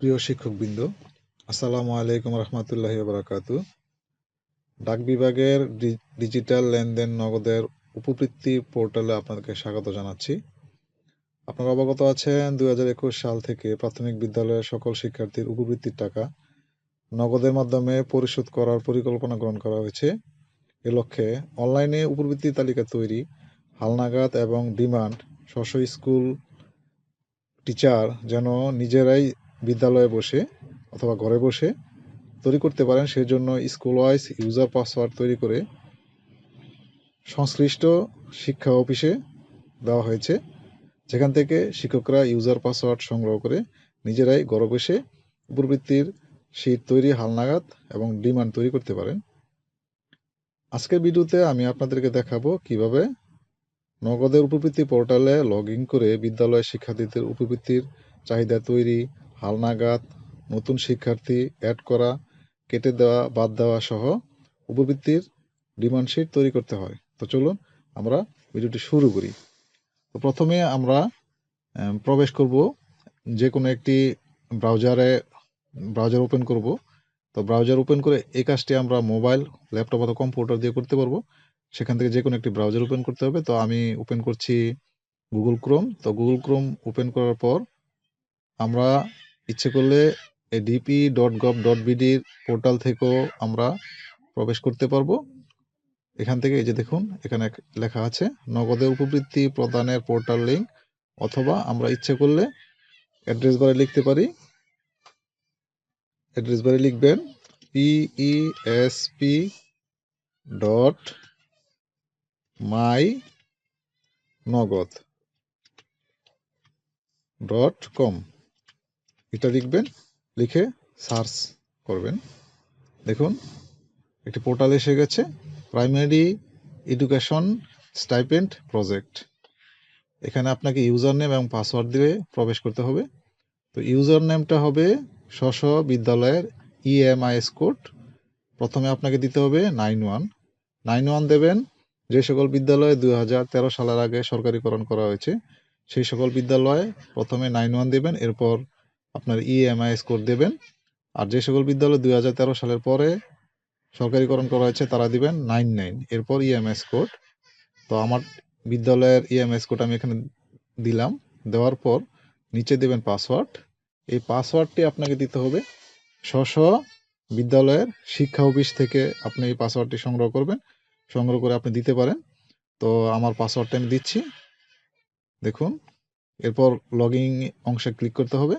প্রিয় শিক্ষকবৃন্দ, আসসালামু আলাইকুম রহমতুল্লাহি বারাকাতু ডাক বিভাগের ডিজিটাল লেনদেন নগদের উপবৃত্তি পোর্টালে আপনাদেরকে স্বাগত জানাচ্ছি। আপনারা অবগত আছেন দু হাজার একুশ সাল থেকে প্রাথমিক বিদ্যালয়ের সকল শিক্ষার্থীর উপবৃত্তির টাকা নগদের মাধ্যমে পরিশোধ করার পরিকল্পনা গ্রহণ করা হয়েছে। এ লক্ষ্যে অনলাইনে উপবৃত্তি তালিকা তৈরি, হালনাগাদ এবং ডিমান্ড স্ব স্কুল টিচার যেন নিজেরাই বিদ্যালয়ে বসে অথবা ঘরে বসে তৈরি করতে পারেন। সেই জন্য স্কুল ওয়াইজ ইউজার পাসওয়ার্ড তৈরি করে সংশ্লিষ্ট শিক্ষা অফিসে দেওয়া হয়েছে। যেখান থেকে শিক্ষকরা ইউজার পাসওয়ার্ড সংগ্রহ করে নিজেরাই ঘরে বসে উপবৃত্তির শীট তৈরি, হালনাগাদ এবং ডিমান্ড তৈরি করতে পারেন। আজকের ভিডিওতে আমি আপনাদেরকে দেখাবো কীভাবে নগদের উপবৃত্তি পোর্টালে লগ করে বিদ্যালয়ের শিক্ষার্থীদের উপবৃত্তির চাহিদা তৈরি হালনাগাদ, নতুন শিক্ষার্থী অ্যাড করা, কেটে দেওয়া, বাদ দেওয়া সহ উপবৃত্তির ডিমান্ড শিট তৈরি করতে হয়। তো চলুন আমরা ভিডিওটি শুরু করি। তো প্রথমে আমরা প্রবেশ করব যে কোনো একটি ব্রাউজারে, ব্রাউজার ওপেন করব। তো ব্রাউজার ওপেন করে এই কাজটি আমরা মোবাইল, ল্যাপটপ অথবা কম্পিউটার দিয়ে করতে পারব। সেখান থেকে যে কোনো একটি ব্রাউজার ওপেন করতে হবে। তো আমি ওপেন করছি গুগল ক্রোম তো গুগল ক্রোম ওপেন করার পর আমরা ইচ্ছে করলে ডিপি ডট গভ ডট বিডির পোর্টাল থেকেও আমরা প্রবেশ করতে পারব। এখান থেকে এই যে দেখুন, এখানে লেখা আছে, নগদে উপবৃত্তি প্রদানের পোর্টাল লিংক, অথবা আমরা ইচ্ছে করলে অ্যাড্রেস বারে লিখতে পারি। অ্যাড্রেস বারে লিখবেন PESP dot my Nagad dot কম এটা লিখবেন লিখে সার্চ করবেন। দেখুন, একটি পোর্টাল এসে গেছে, প্রাইমারি এডুকেশন স্টাইপেন্ড প্রজেক্ট। এখানে আপনাকে ইউজার নেম এবং পাসওয়ার্ড দিয়ে প্রবেশ করতে হবে। তো ইউজার নেমটা হবে স্ব বিদ্যালয়ের E ইএমআইএস কোড প্রথমে আপনাকে দিতে হবে নাইন ওয়ান। নাইন ওয়ান দেবেন, যে সকল বিদ্যালয়ে দুই হাজার তেরো সালের আগে সরকারিকরণ করা হয়েছে, সেই সকল বিদ্যালয়ে প্রথমে নাইন ওয়ান দেবেন, এরপর আপনার E ইএমআইএস কোড দেবেন। আর যে সকল বিদ্যালয় দুই হাজার তেরো সালের পরে সরকারিকরণ করা হয়েছে, তারা দিবেন নাইন নাইন এরপর ইএমএস কোড তো আমার বিদ্যালয়ের ইএমএস কোড আমি এখানে দিলাম। দেওয়ার পর নিচে দেবেন পাসওয়ার্ড এই পাসওয়ার্ডটি আপনাকে দিতে হবে। স্ব বিদ্যালয়ের শিক্ষা অফিস থেকে আপনি এই পাসওয়ার্ডটি সংগ্রহ করবেন। সংগ্রহ করে আপনি দিতে পারেন। তো আমার পাসওয়ার্ডটা আমি দিচ্ছি। দেখুন, এরপর লগইন অংশে ক্লিক করতে হবে।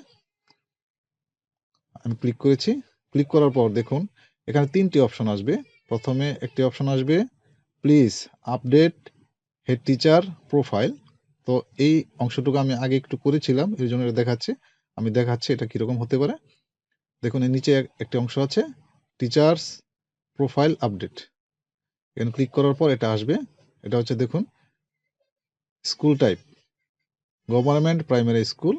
আমি ক্লিক করেছি। ক্লিক করার পর দেখুন, এখানে তিনটি অপশন আসবে। প্রথমে একটি অপশন আসবে please update head teacher profile তো এই অংশটুকু আমি আগে একটু করেছিলাম এই জন্য এটা দেখাচ্ছি। আমি দেখাচ্ছি এটা কীরকম হতে পারে। দেখুন, এর নিচে এক- একটি অংশ আছে টিচার্স প্রোফাইল আপডেট এখানে ক্লিক করার পর এটা আসবে। এটা হচ্ছে দেখুন school type government primary school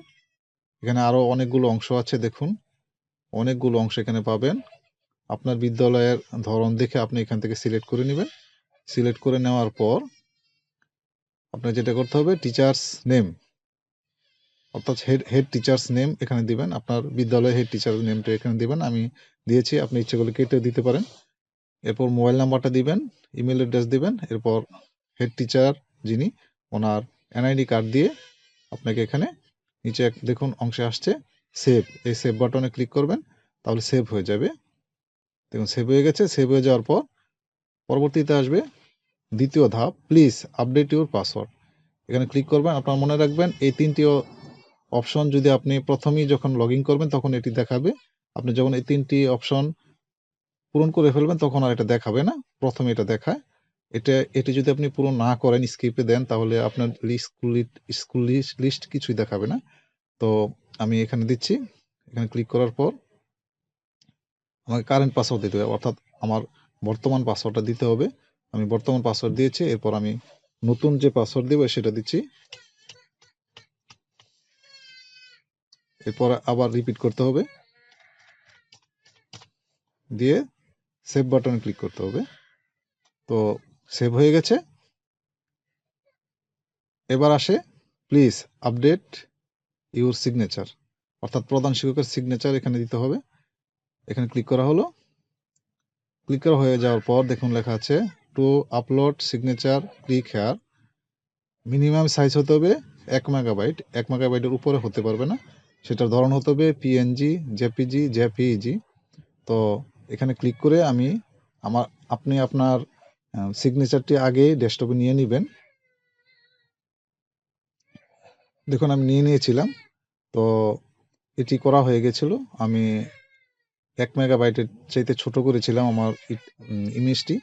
এখানে আরও অনেকগুলো অংশ আছে, দেখুন। অনেকগুলো অংশ এখানে পাবেন। আপনার বিদ্যালয়ের ধরন দেখে আপনি এখান থেকে সিলেক্ট করে নেবেন। সিলেক্ট করে নেওয়ার পর আপনার যেটা করতে হবে টিচার্স নেম অর্থাৎ হেড হেড টিচার্স নেম এখানে দিবেন। আপনার বিদ্যালয়ের হেড টিচার নেমটা এখানে দিবেন। আমি দিয়েছি, আপনি ইচ্ছে করলে কেটে দিতে পারেন। এরপর মোবাইল নাম্বারটা দিবেন ইমেল অ্যাড্রেস দিবেন। এরপর হেড টিচার যিনি, ওনার এনআইডি কার্ড দিয়ে আপনাকে এখানে নিচে দেখুন, অংশে আসছে। সেভ এই সেভ বাটনে ক্লিক করবেন, তাহলে সেভ হয়ে যাবে। দেখুন সেভ হয়ে গেছে সেভ হয়ে যাওয়ার পর পরবর্তীতে আসবে দ্বিতীয় ধাপ প্লিজ আপডেট ইউর পাসওয়ার্ড এখানে ক্লিক করবেন, আপনার মনে রাখবেন এই তিনটি অপশন যদি আপনি প্রথমেই যখন লগ করবেন, তখন এটি দেখাবে। আপনি যখন এই তিনটি অপশন পূরণ করে ফেলবেন, তখন আর এটা দেখাবে না, প্রথমে এটা দেখায়। এটা, এটি যদি আপনি পূরণ না করেন স্কিপে দেন, তাহলে আপনার স্কুল স্কুল লিস্ট কিছুই দেখাবে না। তো আমি এখানে দিচ্ছি। এখানে ক্লিক করার পর আমাকে কারেন্ট পাসওয়ার্ড দিতে হবে, অর্থাৎ আমার বর্তমান পাসওয়ার্ডটা দিতে হবে। আমি বর্তমান পাসওয়ার্ড দিয়েছি, এরপর আমি নতুন যে পাসওয়ার্ড দেবো সেটা দিচ্ছি। এরপর আবার রিপিট করতে হবে। দিয়ে সেভ বাটনে ক্লিক করতে হবে। তো সেভ হয়ে গেছে। এবার আসে প্লিজ আপডেট ইউর সিগনেচার অর্থাৎ প্রধান শিক্ষকের সিগনেচার এখানে দিতে হবে। এখানে ক্লিক করা হলো। ক্লিক করা হয়ে যাওয়ার পর দেখুন লেখা আছে to upload signature click here minimum size হতে হবে এক মেগাবাইট এক মেগাবাইটের উপরে হতে পারবে না। সেটার ধরন হতে হবে পিএনজি জেপিজি জেপিইজি তো এখানে ক্লিক করে আমি আমার, আপনি আপনার সিগনেচারটি আগে ডেস্কটপে নিয়ে নেবেন। দেখুন আমি নিয়ে নিয়েছিলাম। তো এটি করা হয়ে গেছিল। আমি এক মেগাবাইটের চাইতে ছোট করেছিলাম আমার ইমেজটি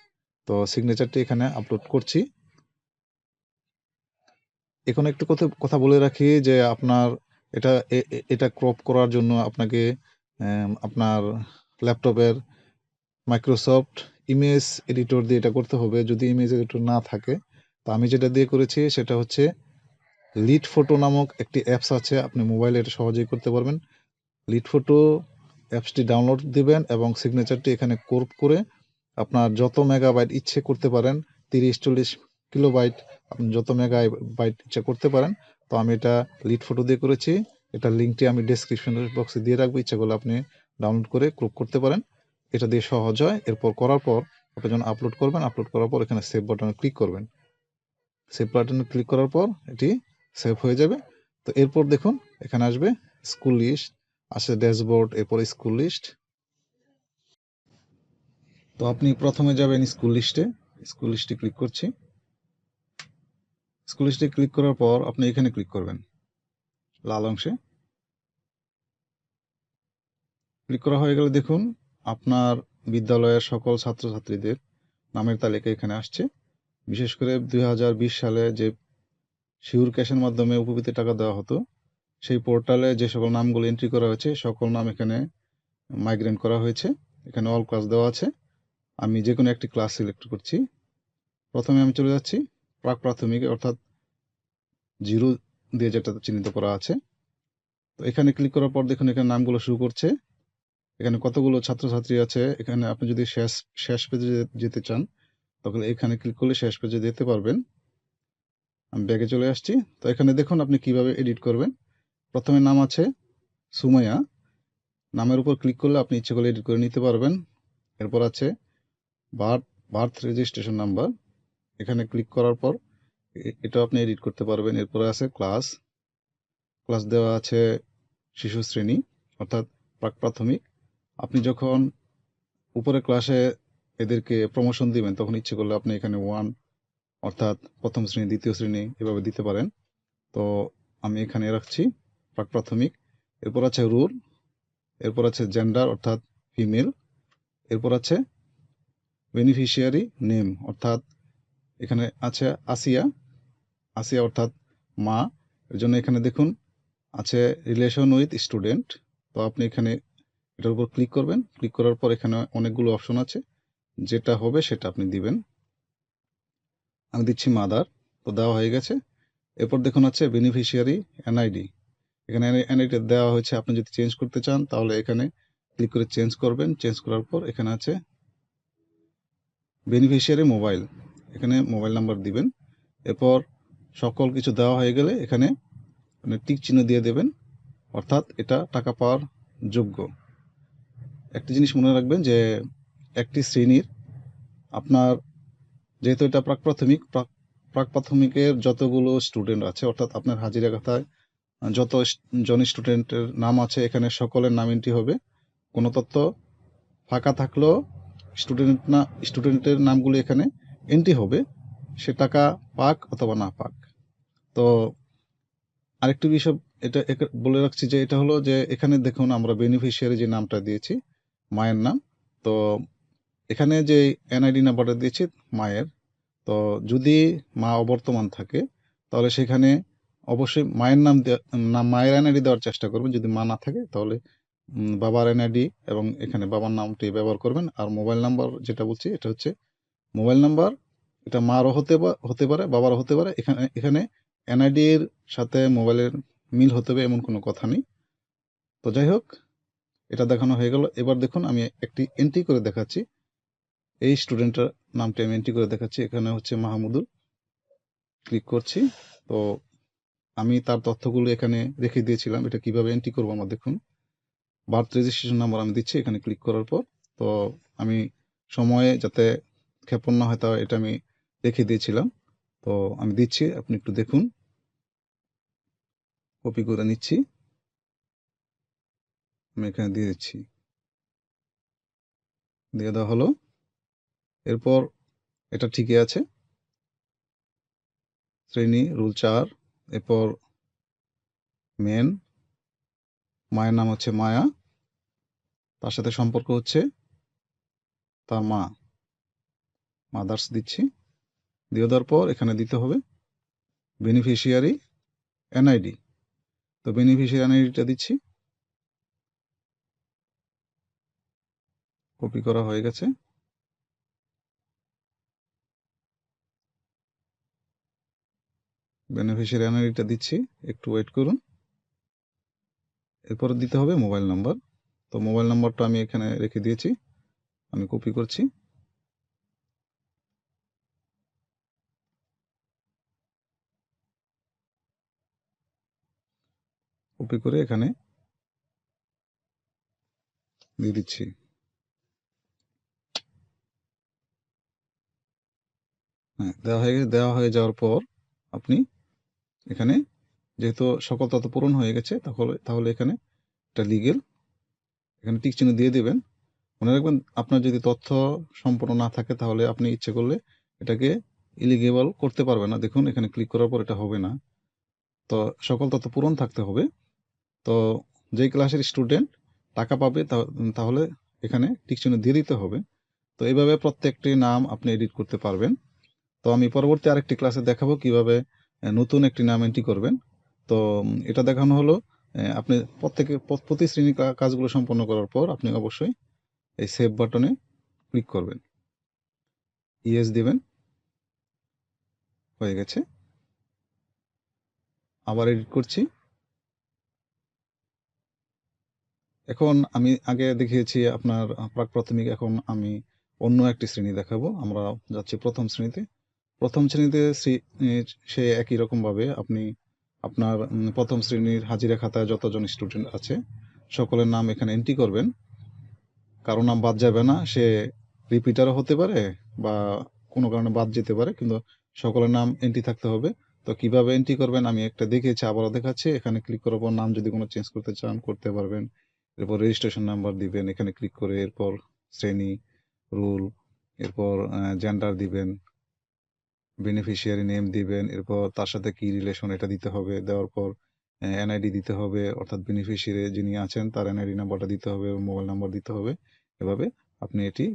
তো সিগনেচারটি এখানে আপলোড করছি। এখন একটু কথা কথা বলে রাখি যে আপনার এটা এটা ক্রপ করার জন্য আপনাকে আপনার ল্যাপটপের মাইক্রোসফট ইমেজ এডিটর দিয়ে এটা করতে হবে। যদি ইমেজ এডিটর না থাকে, তো আমি যেটা দিয়ে করেছি সেটা হচ্ছে লিড ফটো নামক একটি অ্যাপস আছে, আপনি মোবাইলে এটা সহজেই করতে পারবেন। লিড ফটো অ্যাপসটি ডাউনলোড দিবেন এবং সিগনেচারটি এখানে কোর্প করে আপনার যত মেগাবাইট ইচ্ছে করতে পারেন, তিরিশ, চল্লিশ কিলোবাইট আপনি যত মেগাবাইট ইচ্ছে করতে পারেন, তো আমি এটা লিড ফটো দিয়ে করেছি। এটা লিঙ্কটি আমি ডেসক্রিপশন বক্সে দিয়ে রাখব, ইচ্ছা করলে আপনি ডাউনলোড করে ক্রপ করতে পারেন। এটা দিয়ে সহজ হয়, এরপর করার পর আপনি যখন আপলোড করবেন আপলোড করার পর এখানে সেভ বাটনে ক্লিক করবেন। সেভ বাটনে ক্লিক করার পর এটি সেভ হয়ে যাবে। তো এরপর দেখুন, এখানে আসবে স্কুল লিস্ট আসে ড্যাশবোর্ড এরপর স্কুল লিস্ট তো আপনি প্রথমে যাবেন স্কুল লিস্টে স্কুল লিস্টে ক্লিক করছি। স্কুল লিস্টে ক্লিক করার পর আপনি এখানে ক্লিক করবেন, লাল অংশে। ক্লিক করা হয়ে গেলে দেখুন, আপনার বিদ্যালয়ের সকল ছাত্রছাত্রীদের নামের তালিকা এখানে আসছে। বিশেষ করে দুই হাজার বিশ সালে যে শিউর ক্যাশের মাধ্যমে উপবৃত্তি টাকা দেওয়া হতো। সেই পোর্টালে যে সকল নামগুলো এন্ট্রি করা হয়েছে, সকল নাম এখানে মাইগ্রেন করা হয়েছে। এখানে অল ক্লাস দেওয়া আছে। আমি যে কোনো একটি ক্লাস সিলেক্ট করছি। প্রথমে আমি চলে যাচ্ছি। প্রাক প্রাথমিক অর্থাৎ জিরো দিয়ে যেটা চিহ্নিত করা আছে। তো এখানে ক্লিক করার পর দেখুন এখানে নামগুলো শুরু করছে। এখানে কতগুলো ছাত্রছাত্রী আছে? এখানে আপনি যদি শেষ শেষ পেজে যেতে চান তখন এখানে ক্লিক করলে শেষ পেজে যেতে পারবেন। আমি ব্যাগে চলে আসছি। তো এখানে দেখুন আপনি কীভাবে এডিট করবেন। প্রথমে নাম আছে সুমাইয়া। নামের উপর ক্লিক করলে আপনি ইচ্ছে করলে এডিট করে নিতে পারবেন। এরপর আছে বার্থ বার্থ রেজিস্ট্রেশন নাম্বার এখানে ক্লিক করার পর এটা আপনি এডিট করতে পারবেন। এরপরে আছে ক্লাস ক্লাস দেওয়া আছে শিশু শ্রেণি, অর্থাৎ প্রাক প্রাথমিক। আপনি যখন উপরে ক্লাসে এদেরকে প্রমোশন দিবেন, তখন ইচ্ছে করলে আপনি এখানে ওয়ান অর্থাৎ প্রথম শ্রেণি, দ্বিতীয় শ্রেণি এভাবে দিতে পারেন। তো আমি এখানে রাখছি প্রাক প্রাথমিক এরপর আছে রুল, এরপর আছে জেন্ডার অর্থাৎ ফিমেল, এরপর আছে বেনিফিশিয়ারি নেম অর্থাৎ এখানে আছে আসিয়া আসিয়া অর্থাৎ মা। এর জন্য এখানে দেখুন আছে রিলেশন উইথ স্টুডেন্ট তো আপনি এখানে এটার উপর ক্লিক করবেন। ক্লিক করার পর এখানে অনেকগুলো অপশন আছে। যেটা হবে সেটা আপনি দিবেন। আমি দিচ্ছি মাদার তো দেওয়া হয়ে গেছে। এরপর দেখুন আছে বেনিফিশিয়ারি এনআইডি এখানে এনআইডি দেওয়া হয়েছে, আপনি যদি চেঞ্জ করতে চান, তাহলে এখানে ক্লিক করে চেঞ্জ করবেন। চেঞ্জ করার পর এখানে আছে বেনিফিশিয়ারি মোবাইল এখানে মোবাইল নাম্বার দিবেন। এরপর সকল কিছু দেওয়া হয়ে গেলে এখানে মানে টিক চিহ্ন দিয়ে দেবেন। অর্থাৎ এটা টাকা পাওয়ার যোগ্য। একটি জিনিস মনে রাখবেন যে, একটি শ্রেণির আপনার যেহেতু এটা প্রাক প্রাথমিক, প্রাক প্রাথমিকের যতগুলো স্টুডেন্ট আছে, অর্থাৎ আপনার হাজিরা খাতায় যত জন স্টুডেন্টের নাম আছে, এখানে সকলের নাম এন্ট্রি হবে। কোনো তথ্য ফাঁকা থাকলেও স্টুডেন্ট না স্টুডেন্টের নামগুলো এখানে এন্ট্রি হবে। সে টাকা পাক অথবা না পাক। তো আরেকটি বিষয়, এটা বলে রাখছি যে এটা হলো যে এখানে দেখুন আমরা বেনিফিশিয়ারি যে নামটা দিয়েছি, মায়ের নাম, তো এখানে যে এনআইডি নাম্বারটা দিয়েছি, মায়ের, তো যদি মা অবর্তমান থাকে, তাহলে সেখানে অবশ্যই মায়ের নাম নাম মায়ের এনআইডি দেওয়ার চেষ্টা করবেন। যদি মা না থাকে, তাহলে বাবার এনআইডি এবং এখানে বাবার নামটি ব্যবহার করবেন। আর মোবাইল নাম্বার যেটা বলছি, এটা হচ্ছে মোবাইল নাম্বার, এটা মারও হতে হতে পারে, বাবারও হতে পারে। এখানে এখানে এনআইডির সাথে মোবাইলের মিল হতে হবে এমন কোনো কথা নেই। তো যাই হোক, এটা দেখানো হয়ে গেল। এবার দেখুন, আমি একটি এন্ট্রি করে দেখাচ্ছি। এই স্টুডেন্টের নামটি আমি এন্ট্রি করে দেখাচ্ছি। এখানে হচ্ছে মাহমুদুল। ক্লিক করছি। তো আমি তার তথ্যগুলো এখানে রেখে দিয়েছিলাম। এটা কীভাবে এন্ট্রি করব আমার দেখুন। বার্থ রেজিস্ট্রেশন নাম্বার আমি দিচ্ছি এখানে ক্লিক করার পর। তো আমি সময়ে যাতে ক্ষেপণ না হয় তা এটা আমি রেখে দিয়েছিলাম। তো আমি দিচ্ছি, আপনি একটু দেখুন। কপি করে নিচ্ছি। আমি এখানে দিয়ে দিচ্ছি। দিয়ে দেওয়া হলো। এরপর এটা ঠিকই আছে। শ্রেণি, রুল চার, এরপর মেন মায়ের নাম হচ্ছে মায়া, তার সাথে সম্পর্ক হচ্ছে তার মা। মাদার্স দিচ্ছি। দিয়ে দেওয়ার পর এখানে দিতে হবে বেনিফিশিয়ারি এনআইডি তো বেনিফিশিয়ারি এনআইডিটা দিচ্ছি। কপি করা হয়ে গেছে। বেনিফিশিয়ারি এনআইডিটা দিচ্ছি, একটু ওয়েট করুন। এরপর দিতে হবে মোবাইল নাম্বার তো মোবাইল নাম্বারটা আমি এখানে রেখে দিয়েছি, আমি কপি করছি। কপি করে এখানে দিয়ে দিচ্ছি। হ্যাঁ দেওয়া হয়ে দেওয়া হয়ে যাওয়ার পর আপনি এখানে। যেহেতু সকল তথ্য পূরণ হয়ে গেছে, তাহলে তাহলে এখানে একটা লিগেল এখানে টিক চিহ্ন দিয়ে দেবেন। মনে রাখবেন, আপনার যদি তথ্য সম্পূর্ণ না থাকে, তাহলে আপনি ইচ্ছে করলে এটাকে ইলিগেবল করতে পারবেন না। দেখুন, এখানে ক্লিক করার পর এটা হবে না। তো সকল তথ্য পূরণ থাকতে হবে। তো যেই ক্লাসের স্টুডেন্ট টাকা পাবে তাহলে এখানে টিক চিহ্ন দিয়ে দিতে হবে। তো এইভাবে প্রত্যেকটি নাম আপনি এডিট করতে পারবেন। তো আমি পরবর্তী আরেকটি ক্লাসে দেখাবো কীভাবে নতুন একটি নাম এন্ট্রি করবেন। তো এটা দেখানো হলো আপনি প্রত্যেকে, প্র- প্রতি শ্রেণির কাজগুলো সম্পন্ন করার পর আপনি অবশ্যই এই সেভ বাটনে ক্লিক করবেন। ইয়েস দিবেন। হয়ে গেছে। আবার এডিট করছি। এখন আমি আগে দেখিয়েছি আপনার প্রাক প্রাথমিক এখন আমি অন্য একটি শ্রেণি দেখাবো। আমরা যাচ্ছি প্রথম শ্রেণীতে। প্রথম শ্রেণীতে শ্রী- সে একই রকম ভাবে আপনি আপনার প্রথম শ্রেণির হাজিরা খাতায় যতজন স্টুডেন্ট আছে, সকলের নাম এখানে এন্ট্রি করবেন। কারও নাম বাদ যাবে না, সে রিপিটারও হতে পারে বা কোনো কারণে বাদ যেতে পারে, কিন্তু সকলের নাম এন্ট্রি থাকতে হবে। তো কীভাবে এন্ট্রি করবেন? আমি একটা দেখিয়েছি, আবারও দেখাচ্ছি। এখানে ক্লিক করার পর নাম যদি কোনো চেঞ্জ করতে চান, করতে পারবেন। এরপর রেজিস্ট্রেশন নাম্বার দিবেন, এখানে ক্লিক করে এরপর শ্রেণি রুল এরপর জেন্ডার দিবেন। বেনিফিশিয়ারি নেম দিবেন, এরপর তার সাথে কি রিলেশন এটা দিতে হবে, দেওয়ার পর এনআইডি দিতে হবে, অর্থাৎ বেনিফিশিয়ারি যিনি আছেন তার এনআইডি নাম্বারটা দিতে হবে মোবাইল নাম্বার দিতে হবে। এভাবে আপনি এটি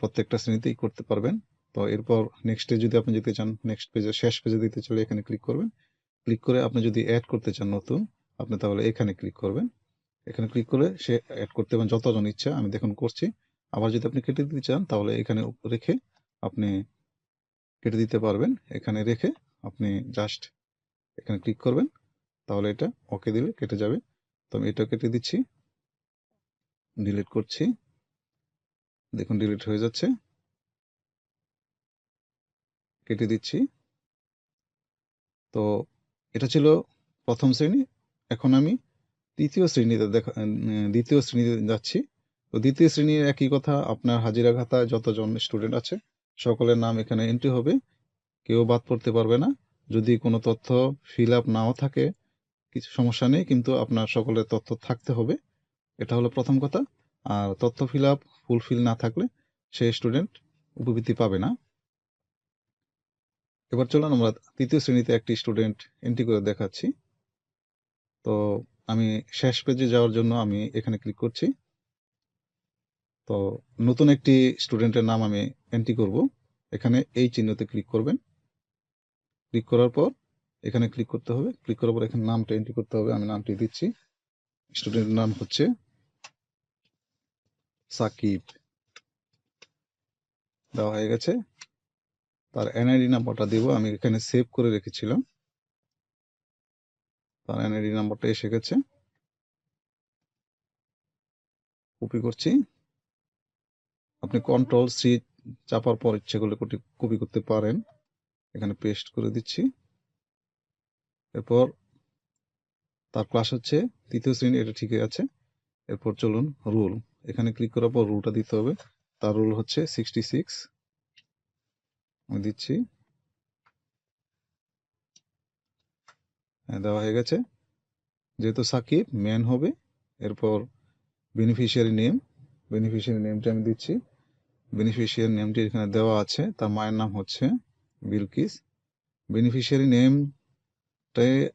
প্রত্যেকটা শ্রেণীতেই করতে পারবেন। তো এরপর নেক্সটে যদি আপনি যেতে চান নেক্সট পেজে শেষ পেজে দিতে চাইলে এখানে ক্লিক করবেন। ক্লিক করে আপনি যদি অ্যাড করতে চান নতুন, আপনি তাহলে এখানে ক্লিক করবেন। এখানে ক্লিক করে সে অ্যাড করতে পারেন যতজন ইচ্ছা, আমি দেখুন করছি। আবার যদি আপনি কেটে দিতে চান, তাহলে এখানে রেখে আপনি কেটে দিতে পারবেন। এখানে রেখে আপনি জাস্ট এখানে ক্লিক করবেন। তাহলে এটা ওকে দিলে কেটে যাবে। তো আমি এটা কেটে দিচ্ছি। ডিলিট করছি। দেখুন ডিলিট হয়ে যাচ্ছে। কেটে দিচ্ছি। তো এটা ছিল প্রথম শ্রেণি। এখন আমি তৃতীয় শ্রেণীতে দেখা দ্বিতীয় শ্রেণীতে যাচ্ছি। তো দ্বিতীয় শ্রেণির একই কথা, আপনার হাজিরা খাতায় যতজন স্টুডেন্ট আছে সকলের নাম এখানে এন্ট্রি হবে। কেউ বাদ পড়তে পারবে না। যদি কোনো তথ্য ফিল আপ নাও থাকে, কিছু সমস্যা নেই, কিন্তু আপনার সকলের তথ্য থাকতে হবে। এটা হলো প্রথম কথা। আর তথ্য ফিল আপ ফুলফিল না থাকলে সেই স্টুডেন্ট উপবৃত্তি পাবে না। এবার চলুন আমরা তৃতীয় শ্রেণীতে একটি স্টুডেন্ট এন্ট্রি করে দেখাচ্ছি। তো আমি শেষ পেজে যাওয়ার জন্য আমি এখানে ক্লিক করছি। তো নতুন একটি স্টুডেন্টের নাম আমি এন্ট্রি করব, এখানে এই চিহ্নতে ক্লিক করবেন। ক্লিক করার পর এখানে ক্লিক করতে হবে। ক্লিক করার পর এখানে নামটা এন্ট্রি করতে হবে, আমি নামটি দিচ্ছি। স্টুডেন্টের নাম হচ্ছে সাকিব। দেওয়া হয়ে গেছে। তার এনআইডি নাম্বারটা দিব, আমি এখানে সেভ করে রেখেছিলাম। তার এনআইডি নাম্বারটা এসে গেছে। কপি করছি। আপনি কন্ট্রোল সি চাপার পর ইচ্ছে করলে কপি করতে পারেন। এখানে পেস্ট করে দিচ্ছি। এরপর তার ক্লাস হচ্ছে তৃতীয় শ্রেণি, এটা ঠিকই আছে। এরপর চলুন রুল এখানে ক্লিক করার পর রুলটা দিতে হবে। তার রুল হচ্ছে সিক্সটি সিক্স আমি দিচ্ছি। হ্যাঁ দেওয়া হয়ে গেছে। যেহেতু সাকিব ম্যান হবে। এরপর বেনিফিশিয়ারি নেম বেনিফিশিয়ারি নেমটা আমি দিচ্ছি। বেনিফিশিয়ারি নেমটি এখানে দেওয়া আছে। তার মায়ের নাম হচ্ছে বিলকিস। বেনিফিশিয়ারি নেমটায়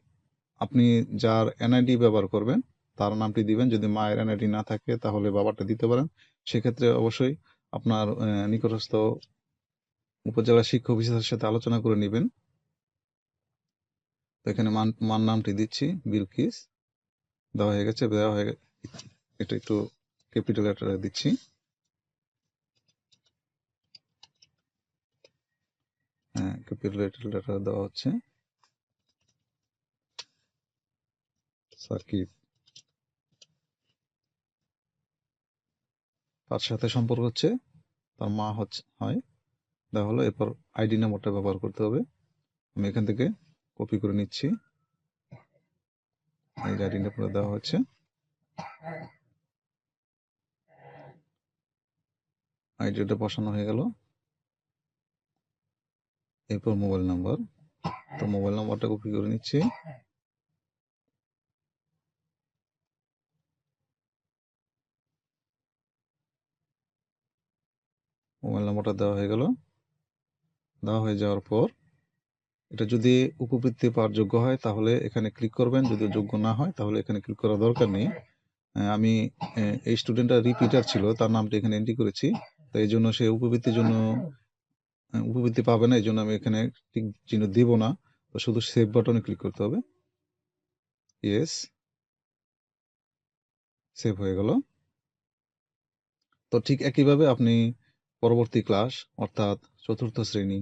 আপনি যার এনআইডি ব্যবহার করবেন, তার নামটি দিবেন। যদি মায়ের এনআইডি না থাকে, তাহলে বাবারটা দিতে পারেন। সেক্ষেত্রে অবশ্যই আপনার নিকটস্থ উপজেলা শিক্ষা অফিসারের সাথে আলোচনা করে নেবেন। তো এখানে মান মান নামটি দিচ্ছি, বিলকিস। দেওয়া হয়ে গেছে, দেওয়া হয়ে গে- এটা একটু ক্যাপিটাল লেটারে দিচ্ছি। ক্যাপিটাল লেটার দেওয়া হচ্ছে। সাকিব। তার সাথে সম্পর্ক হচ্ছে, তার মা হচ্ছে, হয়। দেওয়া হলো, এরপর আইডি নাম্বারটা ব্যবহার করতে হবে। আমি এখান থেকে কপি করে নিচ্ছি। এই আইডি নাম্বারটা দেওয়া হচ্ছে আইডিটা বসানো হয়ে গেল। এরপর মোবাইল নাম্বার তো মোবাইল নাম্বারটা কপি করে নিচ্ছি। মোবাইল নাম্বারটা দেওয়া হয়ে গেল। দেওয়া হয়ে যাওয়ার পর এটা যদি উপবৃত্তি পাওয়ার যোগ্য হয়, তাহলে এখানে ক্লিক করবেন। যদি যোগ্য না হয়, তাহলে এখানে ক্লিক করার দরকার নেই। আমি এই স্টুডেন্টটা রিপিটার ছিল, তার নামটা এখানে এন্ট্রি করেছি। তো এই জন্য সে উপবৃত্তির জন্য উপবৃত্তি পাবে না এই জন্য আমি এখানে টিক চিহ্ন দিব না। তো শুধু সেভ বাটনে ক্লিক করতে হবে। ইয়েস সেভ হয়ে গেল। তো ঠিক একইভাবে আপনি পরবর্তী ক্লাস অর্থাৎ চতুর্থ শ্রেণি,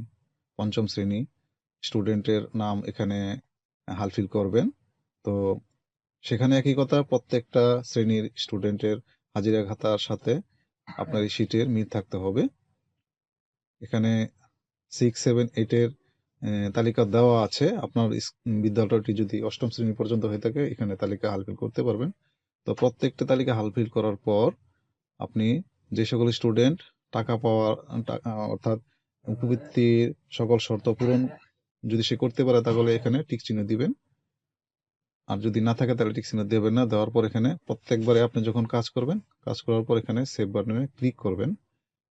পঞ্চম শ্রেণি স্টুডেন্টের নাম এখানে হালফিল করবেন। তো সেখানে একই কথা, প্রত্যেকটা শ্রেণির স্টুডেন্টের হাজিরা খাতার সাথে আপনার এই শিটের মিল থাকতে হবে। এখানে সিক্স সেভেন এইটের তালিকা দেওয়া আছে। আপনার বিদ্যালয়টি যদি অষ্টম শ্রেণি পর্যন্ত হয়ে থাকে, এখানে তালিকা হালফিল করতে পারবেন। তো প্রত্যেকটা তালিকা হালফিল করার পর আপনি যে সকল স্টুডেন্ট টাকা পাওয়ার অর্থাৎ উপবৃত্তির সকল শর্ত পূরণ যদি সে করতে পারে, তাহলে এখানে টিক চিহ্ন দিবেন। আর যদি না থাকে, তাহলে টিক চিহ্ন দেবেন না। দেওয়ার পর এখানে প্রত্যেকবারে আপনি যখন কাজ করবেন, কাজ করার পর এখানে সেভ বাটনে ক্লিক করবেন।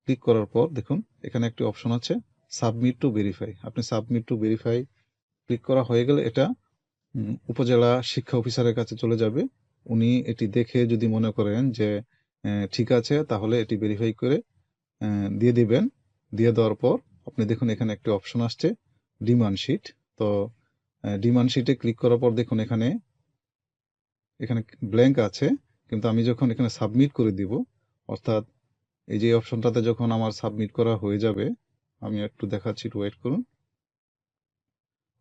ক্লিক করার পর দেখুন, এখানে একটি অপশন আছে সাবমিট টু ভেরিফাই আপনি সাবমিট টু ভেরিফাই ক্লিক করা হয়ে গেলে এটা উপজেলা শিক্ষা অফিসারের কাছে চলে যাবে। উনি এটি দেখে যদি মনে করেন যে ঠিক আছে, তাহলে এটি ভেরিফাই করে দিয়ে দিবেন। দিয়ে দেওয়ার পর আপনি দেখুন এখানে একটি অপশন আসছে ডিমান্ড শিট তো ডিমান্ড শিটে ক্লিক করার পর দেখুন এখানে এখানে ব্ল্যাঙ্ক আছে, কিন্তু আমি যখন এখানে সাবমিট করে দিব, অর্থাৎ এই যে অপশনটাতে যখন আমার সাবমিট করা হয়ে যাবে আমি একটু দেখাচ্ছি, একটু ওয়েট করুন।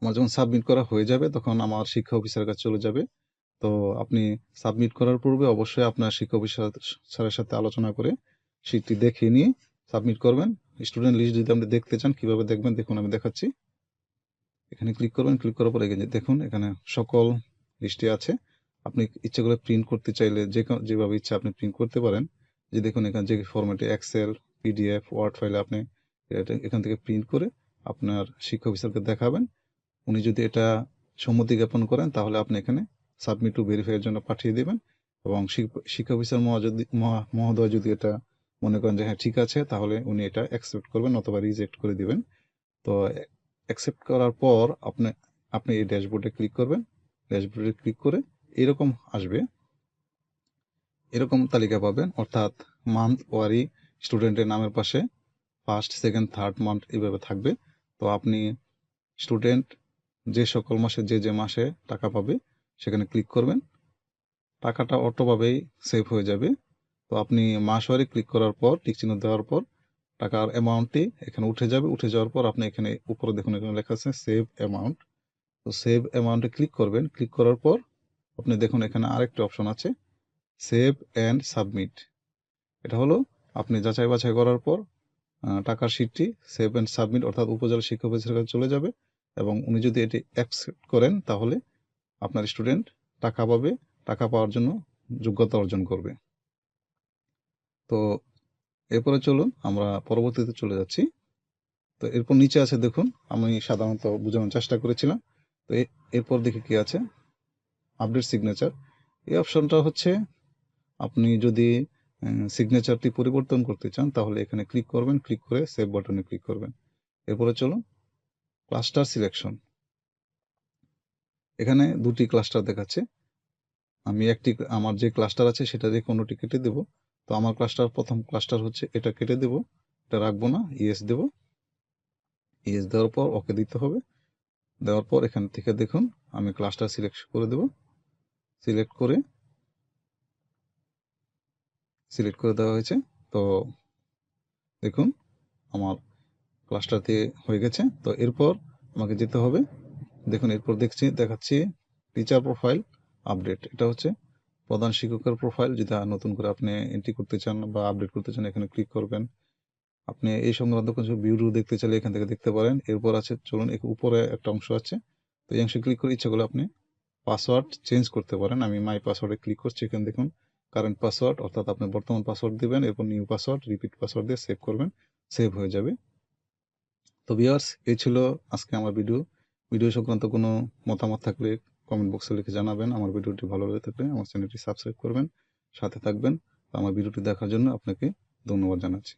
আমার যখন সাবমিট করা হয়ে যাবে, তখন আমার শিক্ষা অফিসারের কাছে চলে যাবে। তো আপনি সাবমিট করার পূর্বে অবশ্যই আপনার শিক্ষা অফিসার স্যারের সাথে আলোচনা করে শিটটি দেখে নিয়ে সাবমিট করবেন। স্টুডেন্ট লিস্ট যদি আপনি দেখতে চান, কীভাবে দেখবেন, দেখুন, আমি দেখাচ্ছি। এখানে ক্লিক করবেন ক্লিক করার পরে এখানে দেখুন, এখানে সকল লিস্টে আছে। আপনি ইচ্ছে করে প্রিন্ট করতে চাইলে যে যেভাবে ইচ্ছা আপনি প্রিন্ট করতে পারেন। যে দেখুন, এখানে যে ফরম্যাটে এক্সেল পিডিএফ ওয়ার্ড ফাইলে আপনি এটা এখান থেকে প্রিন্ট করে আপনার শিক্ষা অফিসারকে দেখাবেন। উনি যদি এটা সম্মতি জ্ঞাপন করেন, তাহলে আপনি এখানে সাবমিট টু ভেরিফাই এর জন্য পাঠিয়ে দেবেন এবং শিক- শিক্ষা অফিসার যদি মহা- মহোদয় যদি এটা মনে করেন যে হ্যাঁ ঠিক আছে, তাহলে উনি এটা অ্যাকসেপ্ট করবেন অথবা রিজেক্ট করে দিবেন। তো অ্যাকসেপ্ট করার পর আপনি আপনি এই ড্যাশবোর্ডে ক্লিক করবেন। ড্যাশবোর্ডে ক্লিক করে এরকম আসবে। এরকম তালিকা পাবেন, অর্থাৎ মান্থ ওয়ারি স্টুডেন্টের নামের পাশে। ফার্স্ট সেকেন্ড থার্ড মান্থ এইভাবে থাকবে। তো আপনি স্টুডেন্ট যে সকল মাসে, যে যে মাসে টাকা পাবে, সেখানে ক্লিক করবেন। টাকাটা অটোভাবেই সেভ হয়ে যাবে। তো আপনি মাসওয়ারি ক্লিক করার পর টিক চিহ্ন দেওয়ার পর, টাকার অ্যামাউন্টটি এখানে উঠে যাবে। উঠে যাওয়ার পর আপনি এখানে উপরে দেখুন, এখানে লেখা আছে সেভ অ্যামাউন্ট তো সেভ অ্যামাউন্টে ক্লিক করবেন। ক্লিক করার পর আপনি দেখুন, এখানে আরেকটা অপশন আছে সেভ অ্যান্ড সাবমিট এটা হলো আপনি যাচাই বাছাই করার পর টাকার শিটটি সেভ অ্যান্ড সাবমিট অর্থাৎ উপজেলা শিক্ষা অফিসের কাছে চলে যাবে এবং উনি যদি এটি অ্যাকসেপ্ট করেন তাহলে আপনার স্টুডেন্ট টাকা পাবে, টাকা পাওয়ার জন্য যোগ্যতা অর্জন করবে। তো এরপরে চলুন আমরা পরবর্তীতে চলে যাচ্ছি। তো এরপর নিচে আছে দেখুন, আমি সাধারণত বোঝানোর চেষ্টা করেছিলাম। তো এরপর দেখি কি আছে? আপডেট সিগনেচার এই অপশনটা হচ্ছে আপনি যদি সিগনেচারটি পরিবর্তন করতে চান, তাহলে এখানে ক্লিক করবেন ক্লিক করে সেভ বাটনে ক্লিক করবেন। এরপরে চলুন ক্লাস্টার সিলেকশন এখানে দুটি ক্লাস্টার দেখাচ্ছে। আমি একটি, আমার যে ক্লাস্টার আছে, সেটা দিয়ে কোনোটি কেটে দেব। তো আমার ক্লাস্টার প্রথম ক্লাস্টার হচ্ছে, এটা কেটে দেব, এটা রাখব না ইয়েস দেব। ইয়েস দেওয়ার পর ওকে দিতে হবে। দেওয়ার পর এখান থেকে দেখুন, আমি ক্লাস্টার সিলেক্ট করে দেব। সিলেক্ট করে সিলেক্ট করে দেওয়া হয়েছে। তো দেখুন, আমার ক্লাস্টারতে হয়ে গেছে। তো এরপর আমাকে যেতে হবে। দেখুন, এরপর দেখছি, দেখাচ্ছি টিচার প্রোফাইল আপডেট এটা হচ্ছে প্রধান শিক্ষকের প্রোফাইল যেটা নতুন করে আপনি এন্ট্রি করতে চান বা আপডেট করতে চান, এখানে ক্লিক করবেন। আপনি এই সংক্রান্ত কিছু ভিডিও দেখতে চাইলে এখান থেকে দেখতে পারেন। এরপর আছে, চলুন উপরে একটা অংশ আছে। তো এই অংশে ক্লিক করে ইচ্ছা করলে আপনি পাসওয়ার্ড চেঞ্জ করতে পারেন। আমি মাই পাসওয়ার্ডে ক্লিক করছি, এখানে দেখুন কারেন্ট পাসওয়ার্ড অর্থাৎ আপনি বর্তমান পাসওয়ার্ড দিবেন, এরপর নিউ পাসওয়ার্ড রিপিট পাসওয়ার্ড দিয়ে সেভ করবেন সেভ হয়ে যাবে। তো ভিউয়ার্স এই ছিল আজকে আমার ভিডিও ভিডিও সংক্রান্ত কোনো মতামত থাকলে কমেন্ট বক্সে লিখে জানাবেন। আমার ভিডিওটি ভালো লেগে থাকলে আমার চ্যানেলটি সাবস্ক্রাইব করবেন, সাথে থাকবেন। আমার ভিডিওটি দেখার জন্য আপনাকে ধন্যবাদ জানাচ্ছি।